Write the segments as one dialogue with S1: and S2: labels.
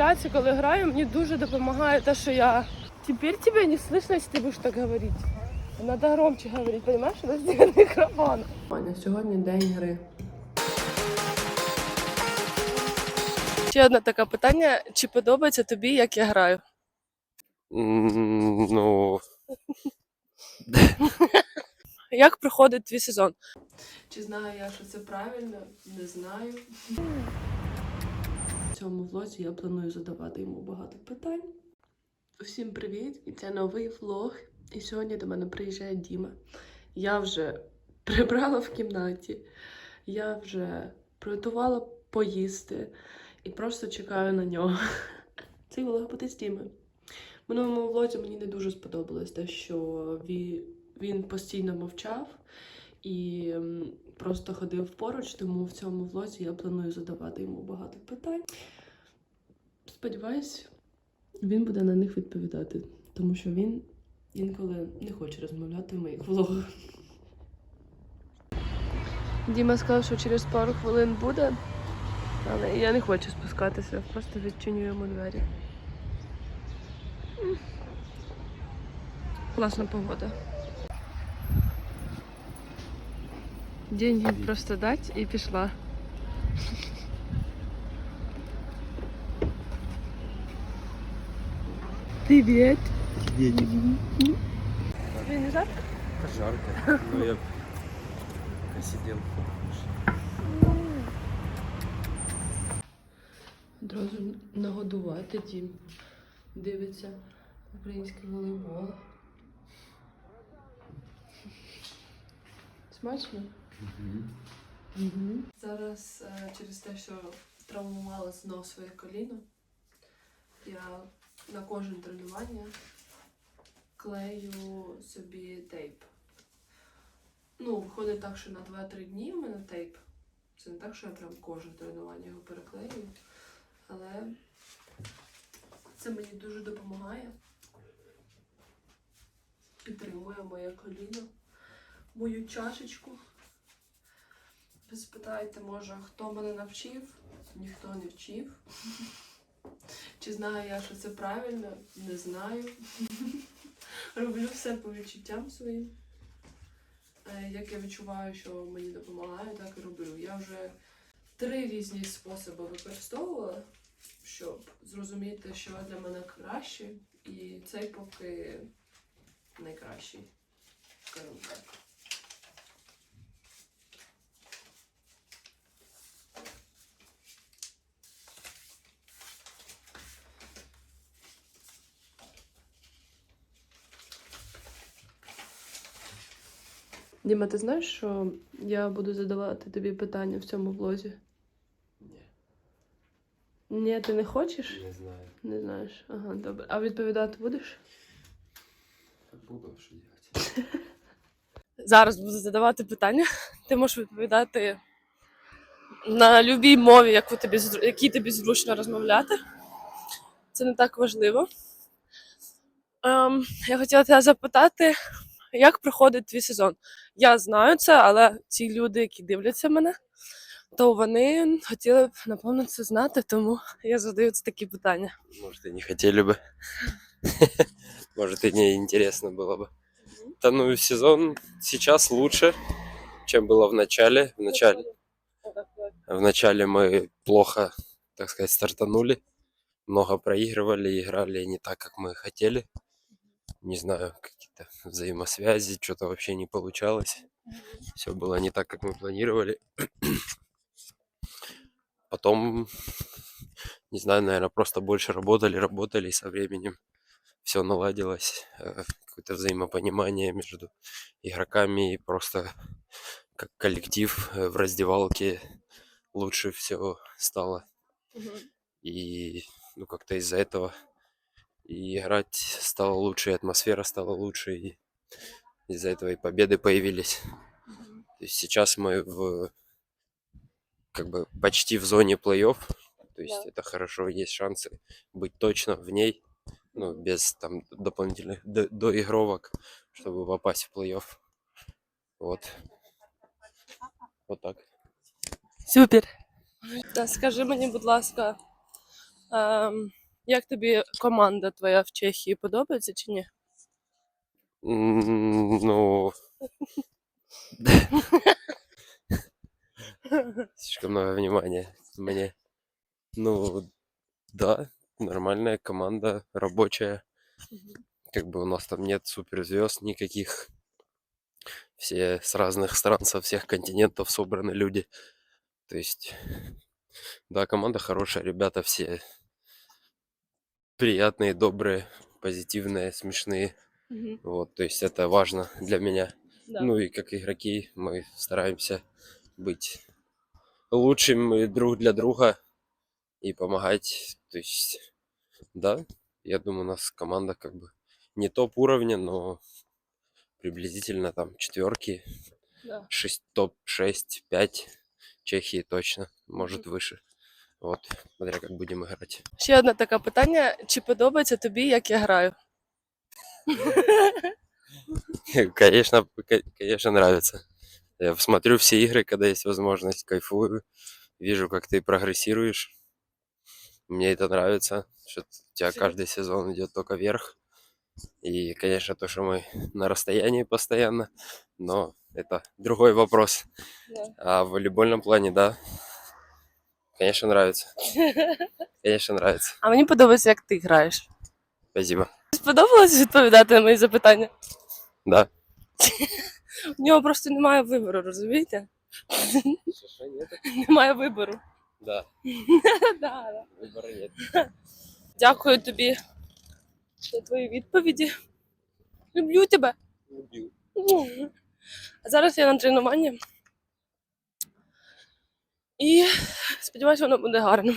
S1: общатися, коли граю, мені дуже допомагає те, що я тепер тебе не слышно, якщо ти будеш так говорити. Надо громче говорити, розумієш? У нас є мікрофон. Аня, сьогодні день гри. Ще одне таке питання: чи подобається тобі, як я граю?
S2: М, Ну,
S1: Як проходить твій сезон? Чи знаю я, що це правильно? Не знаю. Цьому влозі я планую задавати йому багато питань. Всім привіт! І це новий влог. І сьогодні до мене приїжджає Діма. Я вже прибрала в кімнаті, я вже приготувала поїсти і просто чекаю на нього. Цей влог буде з Дімою. Минулому влозі мені не дуже сподобалось те, що він постійно мовчав і просто ходив поруч, тому в цьому влозі я планую задавати йому багато питань. Сподіваюсь, він буде на них відповідати, тому що він інколи не хоче розмовляти в моїх влогах. Діма сказав, що через пару хвилин буде, але я не хочу спускатися, просто відчиню йому двері. Класна погода. Деньги просто дать і пішла. Привіт.
S2: Ветик.
S1: Тобі не жарко?
S2: Жарко. Ну, я посидел.
S1: Одразу нагодувати дім. Дивиться український волейбол. Смачно? Угу. Зараз е, через те, що травмувала знов своє коліно, я на кожне тренування клею собі тейп. Ну, виходить так, що на 2-3 дні в мене тейп. Це не так, що я прям кожне тренування його переклею. Але це мені дуже допомагає. Підтримує моє коліно, мою чашечку. Ви спитаєте, може, хто мене навчив? Ніхто не вчив. Чи знаю я, що це правильно? Не знаю. Роблю все по відчуттям своїм. Е, Як я відчуваю, що мені допомагає, так і роблю. Я вже три різні способи використовувала, щоб зрозуміти, що для мене краще, і цей поки найкращий. Скажімо так. Діма, ти знаєш, що я буду задавати тобі питання в цьому влозі?
S2: Не,
S1: Ні, ти не хочеш?
S2: не знаю.
S1: Не знаєш. Ага, добре. А відповідати будеш?
S2: Буду, что делать?
S1: Зараз буду задавати питання. Ти можеш відповідати на будь-якій мові, яку тобі, якій тобі зручно розмовляти. Це не так важливо. Ем, я хотіла тебе запитати, як проходить твій сезон? Я знаю це, але ці люди, які дивляться мене, то вони хотіли б, напевно, це знати, тому я задаю це такі питання.
S2: Может, и не хотели бы. Может, и не интересно было бы. Да ну, сезон сейчас лучше, чем было в начале. В начале, в начале мы плохо, так сказать, стартанули. Много проигрывали, играли не так, как мы хотели. Не знаю, какие-то взаимосвязи, что-то вообще не получалось. Все было не так, как мы планировали. Потом, не знаю, наверное, просто больше работали, работали, и со временем все наладилось. э, Какое-то взаимопонимание между игроками и просто как коллектив э, в раздевалке лучше все стало. И ну как-то из-за этого и играть стало лучше, и атмосфера стала лучше, и из-за этого и победы появились. То есть сейчас мы в как бы почти в зоне плей-офф. То есть
S1: Да.
S2: это хорошо, есть шансы быть точно в ней, ну, без там дополнительных до- доигровок, чтобы попасть в плей-офф. Вот. Вот так.
S1: Супер. Та скажи мені, будь ласка, Ем, як тобі команда твоя в Чехії подобається чи ні?
S2: М, Ну, слишком много внимания мне. Ну, да, нормальная команда, рабочая. Как бы у нас там нет суперзвезд никаких. Все с разных стран, со всех континентов собраны люди. То есть, да, команда хорошая, ребята все приятные, добрые, позитивные, смешные.
S1: Мгм,
S2: Вот, то есть это важно для меня.
S1: да.
S2: Ну и как игроки мы стараемся быть лучшим друг для друга и помогать. То есть, да, я думаю, у нас команда как бы не топ уровня, но приблизительно там четверки,
S1: Да.
S2: 6, топ 6, 5 Чехии точно, может выше. Вот, смотря как будем играть.
S1: Ще одне таке питання: чи подобається тобі, як я граю?
S2: Конечно, ко- конечно, нравится. Я смотрю все игры, когда есть возможность, кайфую, вижу, как ты прогрессируешь. Мне это нравится, что у тебя каждый сезон идет только вверх. И, конечно, то, что мы на расстоянии постоянно, но это другой вопрос.
S1: Да.
S2: А в волейбольном плане, да, конечно, нравится. Конечно, нравится.
S1: А мені подобається, як ти граєш.
S2: Спасибо.
S1: Сподобалось відповідати на мої запитання?
S2: Да.
S1: У нього просто немає вибору, розумієте? Немає вибору.
S2: Да,
S1: Да, да.
S2: выбора нет.
S1: Дякую тобі за твої відповіді. Люблю тебе. А зараз я на тренуванні. І сподіваюся, воно буде гарним.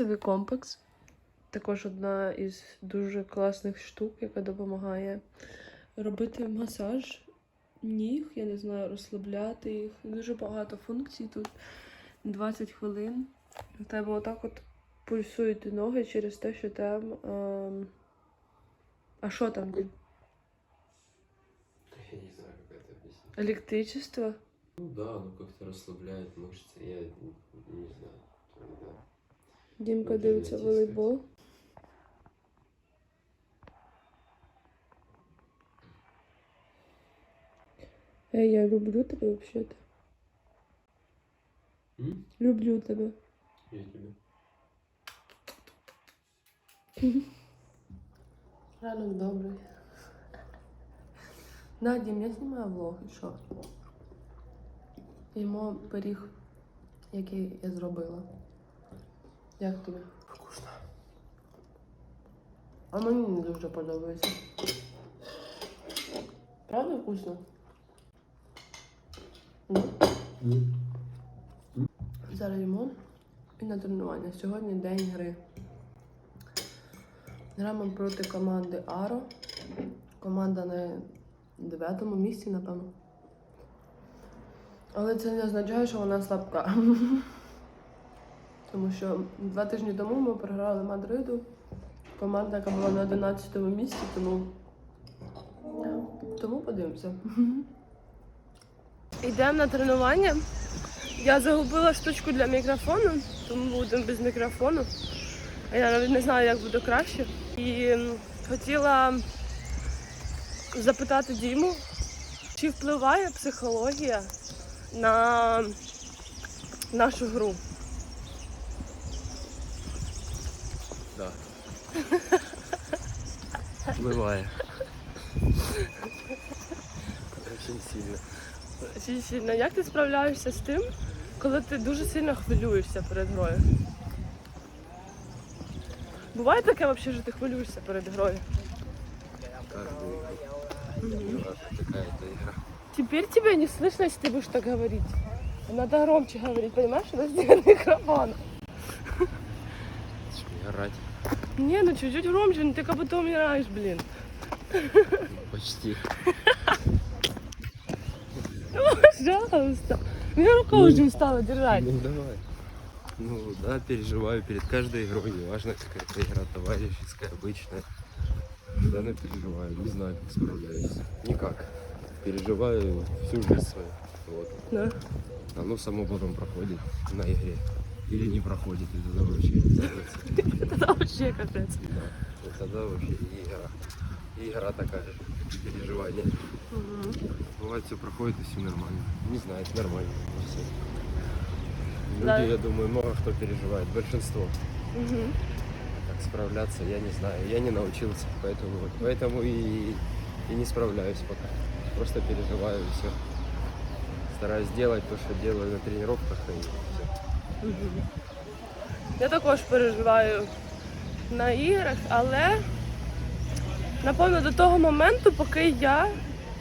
S1: Роблю собі комплекс. Також одна із дуже класних штук, яка допомагає робити масаж ніг, я не знаю, розслабляти їх. Дуже багато функцій тут. 20 хвилин. В тебе отак от пульсують ноги через те, що там. ем, А що там? Дім?
S2: Я не знаю, как это объяснить.
S1: Електричество?
S2: Ну да, оно как-то расслабляет мышцы. Я не не знаю.
S1: Дімка дивиться волейбол. Ей, я люблю тебе взагалі.
S2: М?
S1: Люблю тебе.
S2: Я тебя.
S3: Ранок добрий. Да, Дім, я знімаю влог, і що? Їмо пиріг, який я зробила. Як тобі?
S2: Вкусно.
S3: А мені не дуже подобається. Правда вкусно? М? Зараз їмо і на тренування. Сьогодні день гри. Граємо проти команди Аро. Команда на дев'ятому місці, напевно. Але це не означає, що вона слабка. Тому що два тижні тому ми програли Мадриду. Команда, яка була на 11 місці, тому. Тому подивимося.
S1: Йдемо на тренування. Я загубила штучку для мікрофону, тому будемо без мікрофону. Я навіть не знаю, як буде краще. І хотіла запитати Діму, чи впливає психологія на нашу гру.
S2: Бывает. Очень сильно.
S1: Чи сильно. Як ти справляєшся з тим, коли ти дуже сильно хвилюєшся перед грою? Буває таке взагалі, що ти хвилюєшся перед грою?
S2: Каждую игру. Игра Какая-то игра.
S1: Теперь тебя не слышно, если ты будешь так говорить. Надо громче говорить, понимаешь? У нас нет микрофона.
S2: Что, не орать?
S1: Не, ну чуть-чуть громче, ну ты как будто умираешь, блин.
S2: Почти.
S1: Пожалуйста. У меня рука уже устала держать.
S2: Ну давай. Ну да, переживаю перед каждой игрой, неважно какая это игра, товарищеская, обычная. Да, ну переживаю, не знаю, как справляюсь. Никак. Переживаю всю жизнь свою. Вот.
S1: Да.
S2: Оно само потом проходит на игре. Или не проходит, и тогда вообще.
S1: Это вообще капец.
S2: Да. Тогда вообще и игра. И игра такая же. Переживание. Бывает все проходит и все нормально. Не знаю, это нормально. все. Люди,
S1: Да.
S2: я думаю, много кто переживает. Большинство.
S1: Мгм.
S2: Как справляться, я не знаю. Я не научился, поэтому, вот- поэтому и, и не справляюсь пока. Просто переживаю и все. Стараюсь делать то, что делаю на тренировках и все.
S1: Я також переживаю на іграх, але напевно до того моменту, поки я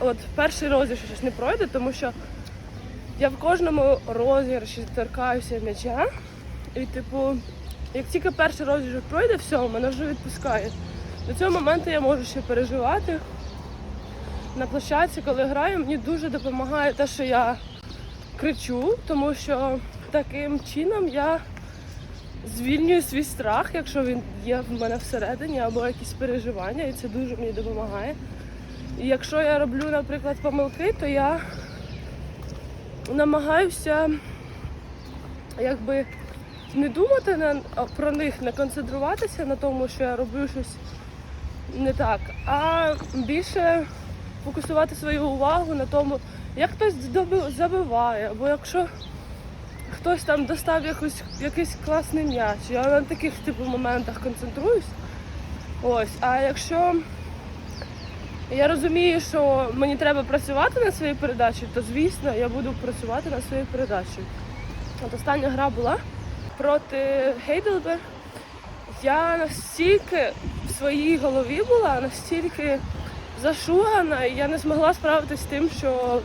S1: от перший розіграш щось не пройде, тому що я в кожному розіграші торкаюся м'яча. І, типу, як тільки перший розіграш пройде, все, мене вже відпускає. До цього моменту я можу ще переживати. На площадці, коли граю, мені дуже допомагає те, що я кричу, тому що таким чином я звільнюю свій страх, якщо він є в мене всередині, або якісь переживання, і це дуже мені допомагає. І якщо я роблю, наприклад, помилки, то я намагаюся якби не думати на, про них, не концентруватися на тому, що я роблю щось не так, а більше фокусувати свою увагу на тому, як хтось забиває, або якщо хтось там достав якусь, якийсь класний м'яч. Я на таких типу моментах концентруюсь. Ось, а якщо я розумію, що мені треба працювати над своєю передачею, то звісно я буду працювати над своєю передачею. От остання гра була проти Гейделбер. Я настільки в своїй голові була, настільки зашугана, і я не змогла справитися з тим, що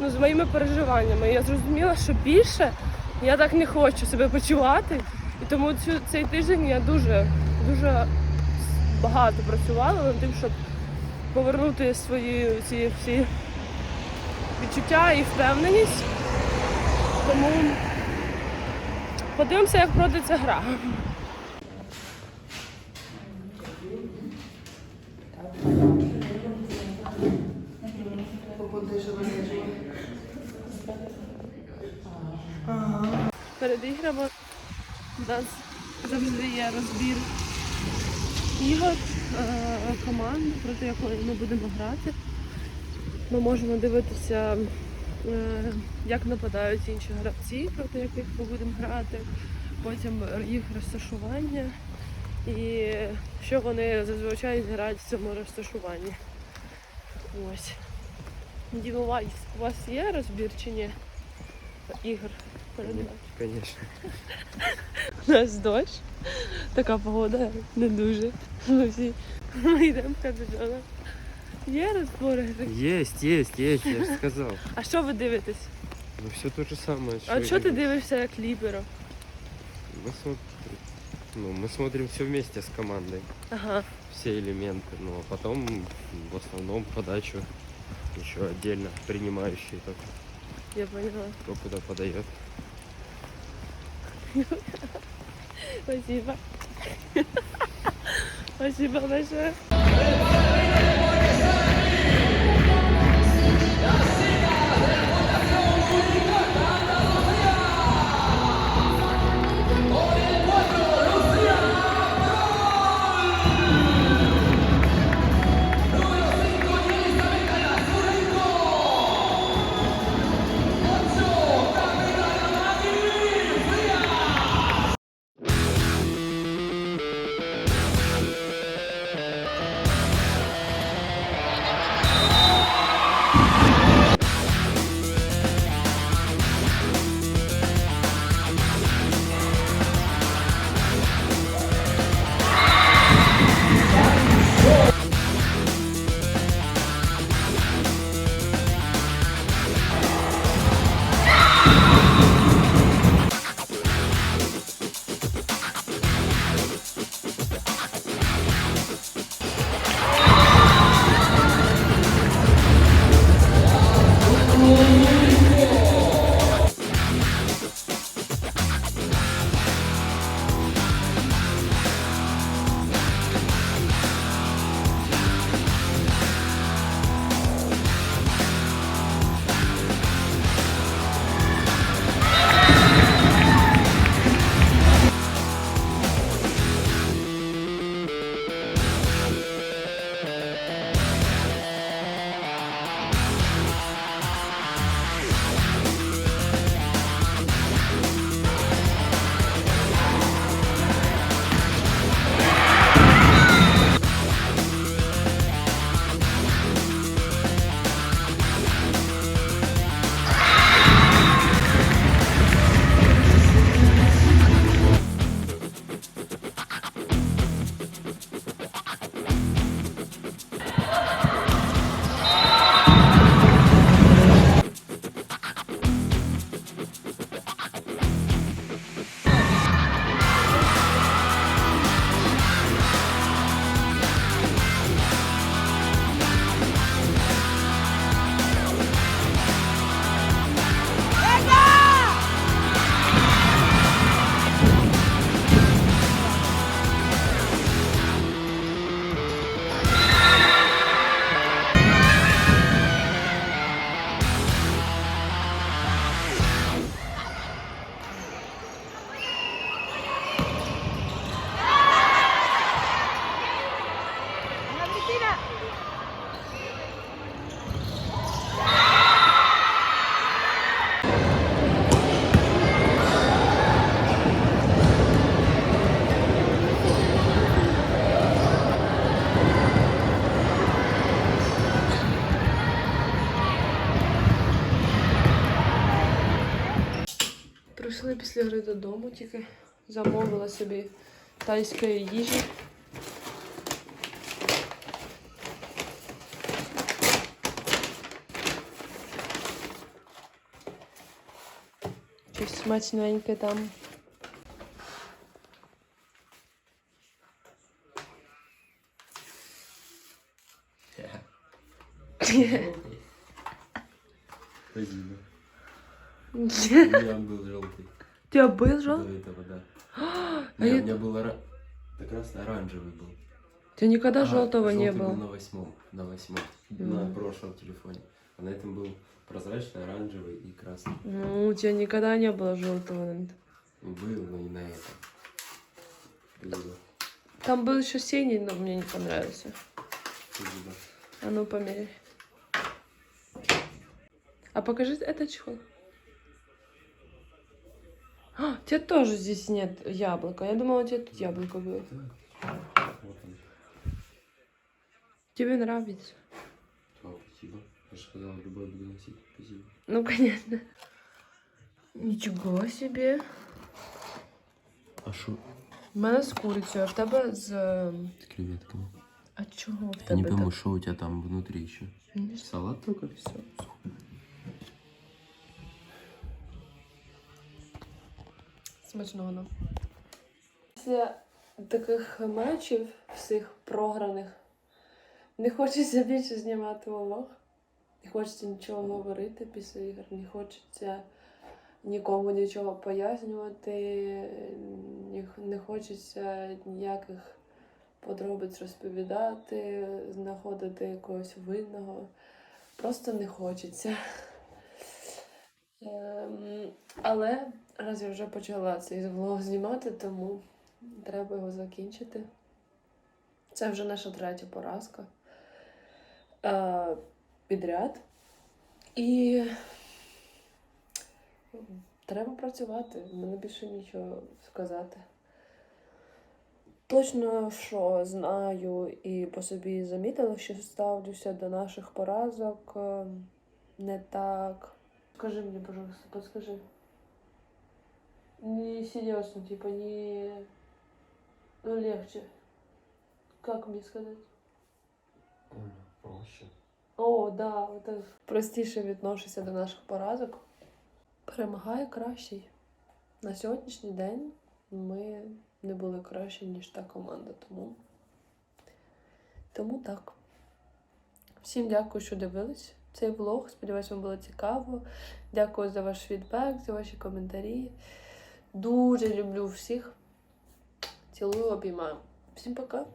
S1: ну, з моїми переживаннями. Я зрозуміла, що більше я так не хочу себе почувати. І тому цю, цей тиждень я дуже, дуже багато працювала над тим, щоб повернути свої ці всі відчуття і впевненість. Тому подивимося, як пройде ця гра. Перед іграми у нас завжди є розбір ігор е, команд, проти якої ми будемо грати. Ми можемо дивитися, е, як нападають інші гравці, проти яких ми будемо грати, потім їх розташування і що вони зазвичай грають в цьому розташуванні. Ось. Вас- у вас є розбір чи ні? Ігор перед матчем?
S2: Конечно.
S1: У нас дощ. Така погода не дуже. Ми всі ми йдемо в капюшонах. Є розбори гри.
S2: Есть, есть, есть, я же сказал.
S1: А що ви дивитесь?
S2: Ну все то же самое.
S1: А
S2: и
S1: що ти
S2: говорить.
S1: дивишся як ліберо?
S2: Мы смотрим, ну, мы смотрим все вместе с командой,
S1: Ага.
S2: все элементы, ну а потом м, в основном подачу еще отдельно принимающий только
S1: Я поняла.
S2: кто куда подает.
S1: Спасибо. Спасибо большое. прийшли після гри додому, тільки замовила собі тайської їжі. Щось смачненьке там.
S2: Спасибо. Он был желтый.
S1: У тебя был
S2: До
S1: желтый?
S2: этого, да.
S1: А я-
S2: у меня был ора- как раз оранжевый был.
S1: У тебя никогда
S2: А,
S1: желтого не
S2: желтый был
S1: было.
S2: на восьмом, на восьмом,
S1: Мгм.
S2: на прошлом телефоне. А на этом был прозрачный, оранжевый и красный.
S1: Ну, у тебя никогда не было желтого.
S2: Был, но не на этом. Спасибо.
S1: Там был еще синий, но мне не понравился.
S2: Спасибо.
S1: А ну померяй. А покажи это чехол. А, у тебя тоже здесь нет яблока. Я думала, у тебя тут яблоко было.
S2: Так. Вот он.
S1: Тебе нравится?
S2: Да, спасибо. Я же сказал, любой буду носить. Спасибо.
S1: Ну, конечно. Нічого собі.
S2: А что?
S1: У мене з курицею, а в тебе з. ем,
S2: С креветками.
S1: А чого в
S2: Я
S1: тебе
S2: не пойму,
S1: так?
S2: что у тебя там внутри еще.
S1: Ні,
S2: Салат только?
S1: все. Смачного нам. Після таких матчів всіх програних не хочеться більше знімати влог. Не хочеться нічого говорити після ігор, не хочеться нікому нічого пояснювати, не хочеться ніяких подробиць розповідати, знаходити якогось винного. Просто не хочеться. Ем, але раз я вже почала цей влог знімати, тому треба його закінчити. Це вже наша третя поразка е, підряд. І треба працювати. Мене більше нічого сказати. Точно, що знаю і по собі замітила, що ставлюся до наших поразок е, не так. Скажи мені, пожалуйста, подскажи. Не серьезно, типа не... Ну, легче. Как мне сказать?
S2: Понял, проще.
S1: О, да, так простіше відношуся до наших поразок. Перемагає кращий. На сьогоднішній день ми не були кращі, ніж та команда, тому. Тому так. Всім дякую, що дивились цей влог. Сподіваюсь, вам було цікаво. Дякую за ваш фідбек, за ваші коментарі. Дуже люблю всіх. Цілую, обіймаю. Всім пока!